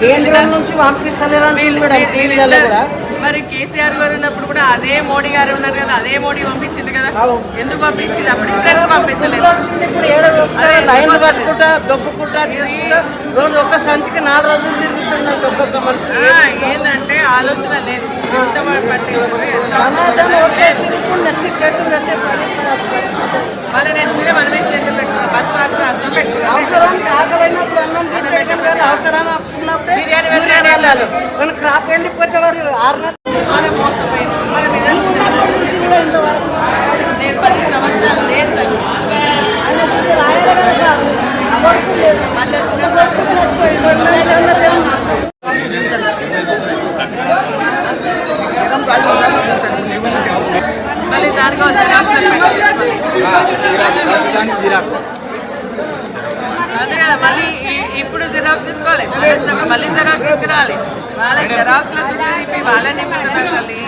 కేంద్రం నుంచి కూడా మరి కేసీఆర్ గారు ఉన్నప్పుడు కూడా అదే మోడీ గారు ఉన్నారు కదా అదే మోడీ పంపించింది కదా. ఎందుకు పంపించింది? అప్పుడు ఇప్పుడు కట్టుకుంటా దొబ్బుకుంటా చేసుకుంటా రోజు ఒక్క సంచికి నాలుగు రోజులు తిరుగుతున్నట్టు ఒక్కొక్క మనిషి. ఆలోచన లేదు. ఎంత మన నెత్తి మీద మనమే చేతులు పెట్టుకున్నాం బస్ పాస్ అర్థం పెట్టుకున్నాం అవసరానికి ఆకలైనప్పుడు అన్నం తినడం కాదు అవసరం బిర్యానీ బిర్యానీ వెళ్ళాలి. మన క్రాప్ ఎండిపోతే వారు ఆరు నెలలు మనం మోసపోయినాం మన మీద నేను పది సంవత్సరాలు లేదు తల్లి. మళ్ళీ వచ్చినప్పుడు మళ్ళీ దానికి ఒక జిరాక్స్ అదే కదా మళ్ళీ ఇప్పుడు జిరాక్స్ తీసుకోవాలి. మళ్ళీ వచ్చినప్పుడు మళ్ళీ జిరాక్స్ తీసుకురావాలి. వాళ్ళకి జిరాక్స్లో చుట్టూ తిప్పి వాళ్ళని తల్లి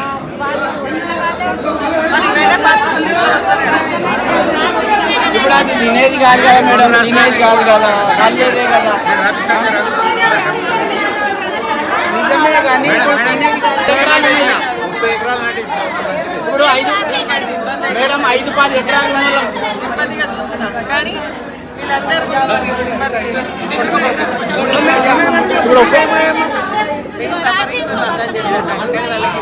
ఇప్పుడు అది తినేది కాదు కదా మేడం తినేది కాదు కదా సంజేదే కదా. నిజమే కానీ. ఇప్పుడు ఐదు మేడం ఐదు పది ఎకరాలు కానీ వీళ్ళందరూ ఇప్పుడు ఒకే మీకు సఫరింగ్స్ అర్థం చేసుకుంటాం కానీ వాళ్ళకి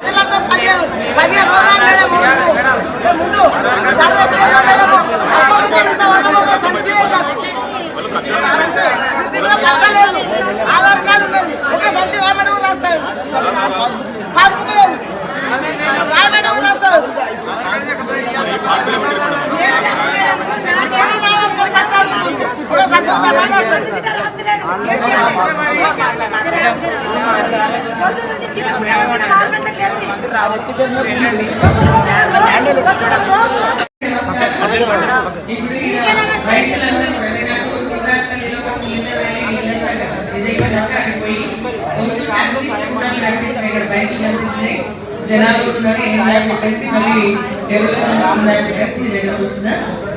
పిల్లలతో పదిహేను పదిహేను రోజులు మేడం ముందు ధర ఎప్పుడైనా మేడం అప్పటి నుంచి ఇంత వరకు ఒక సంచి లేదు నాకు. అంతే. దీంట్లో పక్క లేదు ఆధార్ కార్డు ఉన్నది ఒక దంతి రామడు రాస్తాడు పాస్బుక్ లేదు రామడు రాస్తాడు ఇప్పుడు దంతి రామడు రాస్తాడు ఇప్పుడు ఈడ రైతులందరూ కూడా నేను అప్పుడు రాష్ట్రాలలో ఒక సిలిండర్ అని నీళ్ళ ఇదే కదా అక్కడికి పోయి వస్తుంటే తీసుకుంటాను కనిపించినాయి ఇక్కడ బైకులు కనిపించినాయి జనాలు ఉన్నారు ఏంటా చెప్పేసి మళ్ళీ ఎవరి సమస్య ఉందా? చెప్పేసి వచ్చిన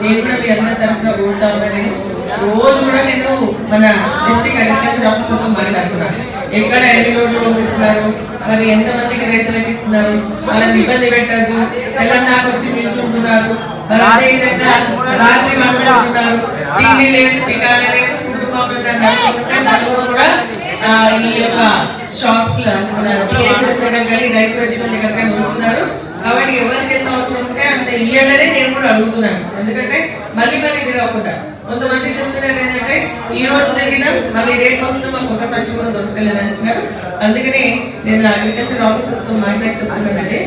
నేను కూడా మీ అందరి తరఫున కోరుతా ఉన్నా రోజు కూడా నేను మన డిస్ట్రిక్ట్ అగ్రికల్చర్ ఆఫీసర్తో మాట్లాడుతున్నాను ఎక్కడ ఎన్ని రోడ్లు ఇస్తున్నారు మరి ఎంతమందికి రైతులకు ఇస్తున్నారు వాళ్ళని ఇబ్బంది పెట్టద్దు. తెలంగాణకు వచ్చి నిల్చుంటున్నారు మరి విధంగా రాత్రి వండుకుంటున్నారు తిండి లేదు టికానే లేదు కుటుంబం నలుగురు కూడా ఈ యొక్క షాప్ మన బిఎస్ఎస్ దగ్గర కానీ రైతు వైద్యుల దగ్గర వస్తున్నారు. కాబట్టి ఎవరికి ఎంత అవసరం ఉంటే అంత ఇయ్యాలనే నేను కూడా అడుగుతున్నాను. ఎందుకంటే మళ్ళీ మళ్ళీ తిరగకుండా కొంతమంది చెప్తున్నారు ఏంటంటే ఈ రోజు తిరిగినాం మళ్ళీ రేపు వస్తున్నాం మాకు ఒక సంచి కూడా దొరకలేదు అంటున్నారు. అందుకని నేను అగ్రికల్చర్ ఆఫీసర్స్తో మాట్లాడి చెప్తున్నాను అదే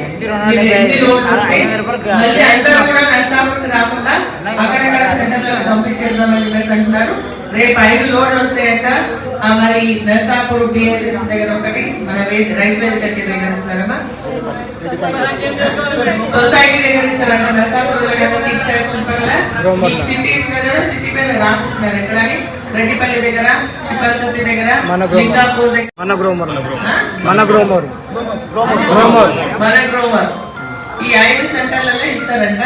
వస్తే మళ్ళీ అందరూ కూడా నర్సాపురం రాకుండా అక్కడక్కడ సెంటర్లకు పంపించేద్దామని చెప్పేసి అంటున్నారు. రేపు ఐదు లోడ్లు వస్తాయంట. మరి నర్సాపూర్ బిఎస్ఎస్ దగ్గర ఒకటి మన వే- రైతు వేదిక దగ్గర ఇస్తారమ్మా సొసైటీ దగ్గర ఇస్తారంట నర్సాపూర్ దగ్గర ఇచ్చారు చుట్టుపక్కల. చిట్టి ఇస్తున్నారు కదా చిట్టి పైన రాసిస్తున్నారు ఎక్కడ అని రెడ్డిపల్లి దగ్గర చిప్పలతుర్తి దగ్గర. లింగాపూర్ దగ్గర. మన గ్రోమర్? మన గ్రోమర్. గ్రోమర్. మన గ్రోవర్ ఈ ఐదు సెంటర్లలో ఇస్తారంట.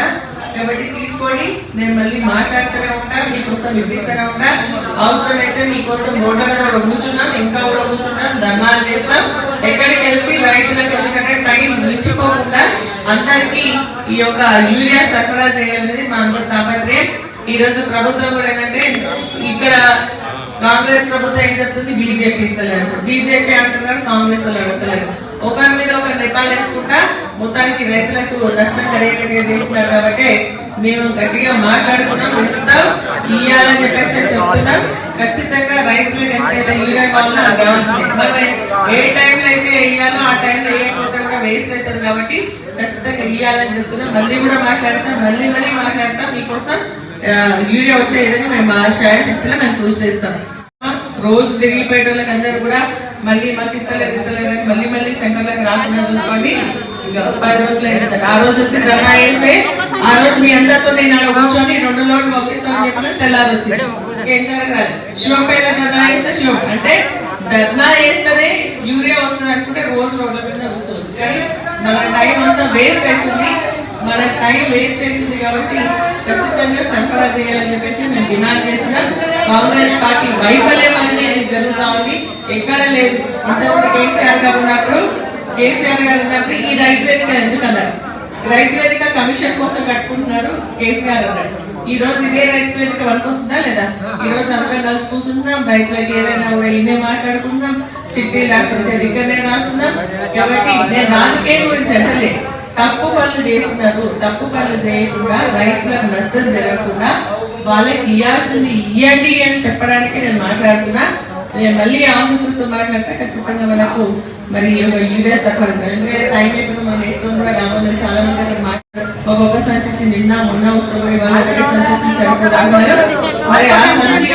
కాబట్టి తీసుకోండి. నేను మళ్ళీ మాట్లాడుతూనే ఉంటా మీకోసం ఇప్పిస్తూనే ఉంటా. అవసరమైతే మీకోసం రోడ్ల మీద కూర్చున్నాం ఇంకా కూడా కూర్చున్నాం ధర్నాలు చేస్తాం. ఎక్కడికి వెళ్తే రైతులకు ఎందుకంటే టైం మించిపోకుండా అందరికీ ఈ యొక్క యూరియా సరఫరా చేయాలనేది మా అందరి తాపత్రయం. ఈ రోజు ప్రభుత్వం కూడా ఏంటంటే ఇక్కడ కాంగ్రెస్ ప్రభుత్వం ఏం చెప్తుంది? బీజేపీ ఇస్తలేదు. బీజేపీ అంటున్నారు కాంగ్రెస్ వాళ్ళు అడుగుతలేదు ఒకరి మీద ఒకరు నెపాలు వేసుకుంటా మొత్తానికి రైతులకు నష్టం కలిగేటట్టుగా చేస్తున్నారు కాబట్టి మేము గట్టిగా మాట్లాడుకున్నాం ఇస్తాం ఇయ్యాలని చెప్పేసి చెప్తున్నాం. ఖచ్చితంగా రైతులకు ఎంతైతే యూరియా కావాలో అది మరి ఏ టైంలో అయితే వేయాలో ఆ టైంలో వేయకపోతే కూడా వేస్ట్ అవుతుంది కాబట్టి ఖచ్చితంగా ఇవ్వాలని చెప్తున్నాం. మళ్ళీ కూడా మాట్లాడతాం మళ్ళీ మళ్ళీ మాట్లాడతాం. మీకోసం యూరియా వచ్చే విధంగా మేము మా శాయశక్తిలో మేము కృషి చేస్తాం. రోజు తిరిగిపోయేటోళ్ళకి అందరూ కూడా మళ్ళీ మాకు ఇస్తలేదు ఇస్తలేదు అని మళ్ళీ మళ్ళీ సెంటర్లకు రాకుండా చూసుకోండి. ఇంకా పది రోజులు అయింది ఆ రోజు వచ్చి ధర్నా వేస్తే ఆ రోజు మీ అందరితో నేను ఆడ కూర్చొని రెండు లోడ్లు పంపిస్తామని చెప్పిన తెల్లారు వచ్చింది. ఏం జరగాలి శివంపేట ధర్నా వేస్తే శివం. అంటే ధర్నా వేస్తేనే యూరియా వస్తుంది అనుకుంటే రోజు రోడ్ల మీద వస్తుంది కానీ మన టైం అంతా వేస్ట్ అవుతుంది మన టైం వేస్ట్ అవుతుంది కాబట్టి ఖచ్చితంగా సరఫరా చేయాలని చెప్పేసి మేము డిమాండ్ చేసిన కాంగ్రెస్ పార్టీ వైఫల్యం అనేది జరుగుతా ఉంది ఎక్కడ లేదు. అసలు కేసీఆర్ గారు ఉన్నప్పుడు కేసీఆర్ గారు ఉన్నప్పుడు ఈ రైతు వేదిక ఎందుకన్నారు రైతు వేదిక కమిషన్ కోసం కట్టుకుంటున్నారు కేసీఆర్ అన్నారు. ఈ రోజు ఇదే రైతు వేదిక వస్తుందా లేదా? ఈ రోజు అందరం కలిసి కూర్చుంటున్నాం రైతులకి ఏదైనా కూడా ఇన్నే మాట్లాడుకుంటున్నాం చిట్టి రాసించేది ఇక్కడనే రాస్తున్నాం. కాబట్టి నేను రాజకీయం గురించి అంటలే. తప్పు పనులు చేస్తున్నారు. తప్పు పనులు చేయకుండా రైతులకు నష్టం జరగకుండా వాళ్ళకి ఇవ్వాల్సింది ఇవ్వండి అని చెప్పడానికి నేను మాట్లాడుతున్నా. నేను మళ్ళీ ఆఫీసర్స్తో మాట్లాడితే ఖచ్చితంగా మనకు మరి యూరియా సఫర్ ఎందుకంటే టైం ఇప్పుడు మనం వేసుకొని కూడా రావాలి చాలా మంది అక్కడ మాట్లాడారు ఒక్కొక్క సంచి నిన్న మొన్న వస్తుంది ఇవాళ ఒకటే సంచి అన్నారు మరి ఆ సంచి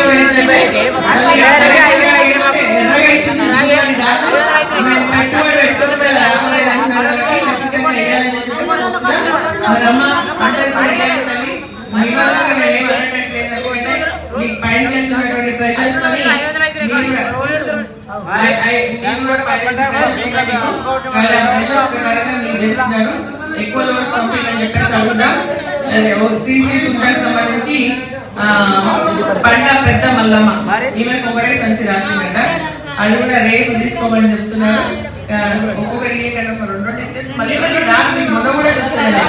పెట్టుబడి పెట్టుకుని మేము లాభపడేది అంటున్నారు కాబట్టి ఖచ్చితంగా వేయాలని చెప్పి కోరుకుంటున్నాం. మరి అమ్మ అందరికీ కూడా వేయాలి తల్లి. మీ వల్ల మేము ఏం అనట్లేదు అనుకుంటే మీకు పైన పెంచినటువంటి pressures తోని మీరు కూడా- ఐ- ఐ- మీరు కూడా పైన పెంచినటువంటి మీకు వాళ్ళ pressures ప్రకారంగా మీరు ఎక్కువ చెప్పేసి అడుగుదాం సీసీ కుంటాకు సంబంధించి పండ పెద్ద మల్లమ్మ. ఈమెకు ఒకటే సంచి రాసిందట. అది కూడా రేపు తీసుకోమని చెప్తున్నారు. ఆ, ఒక్కొక్కటి ఏంటంటే ఒక రెండు రెండు ఇచ్చేసి మళ్ళీ మళ్ళీ రాదు. మొన్న కూడా చెప్తున్నాను.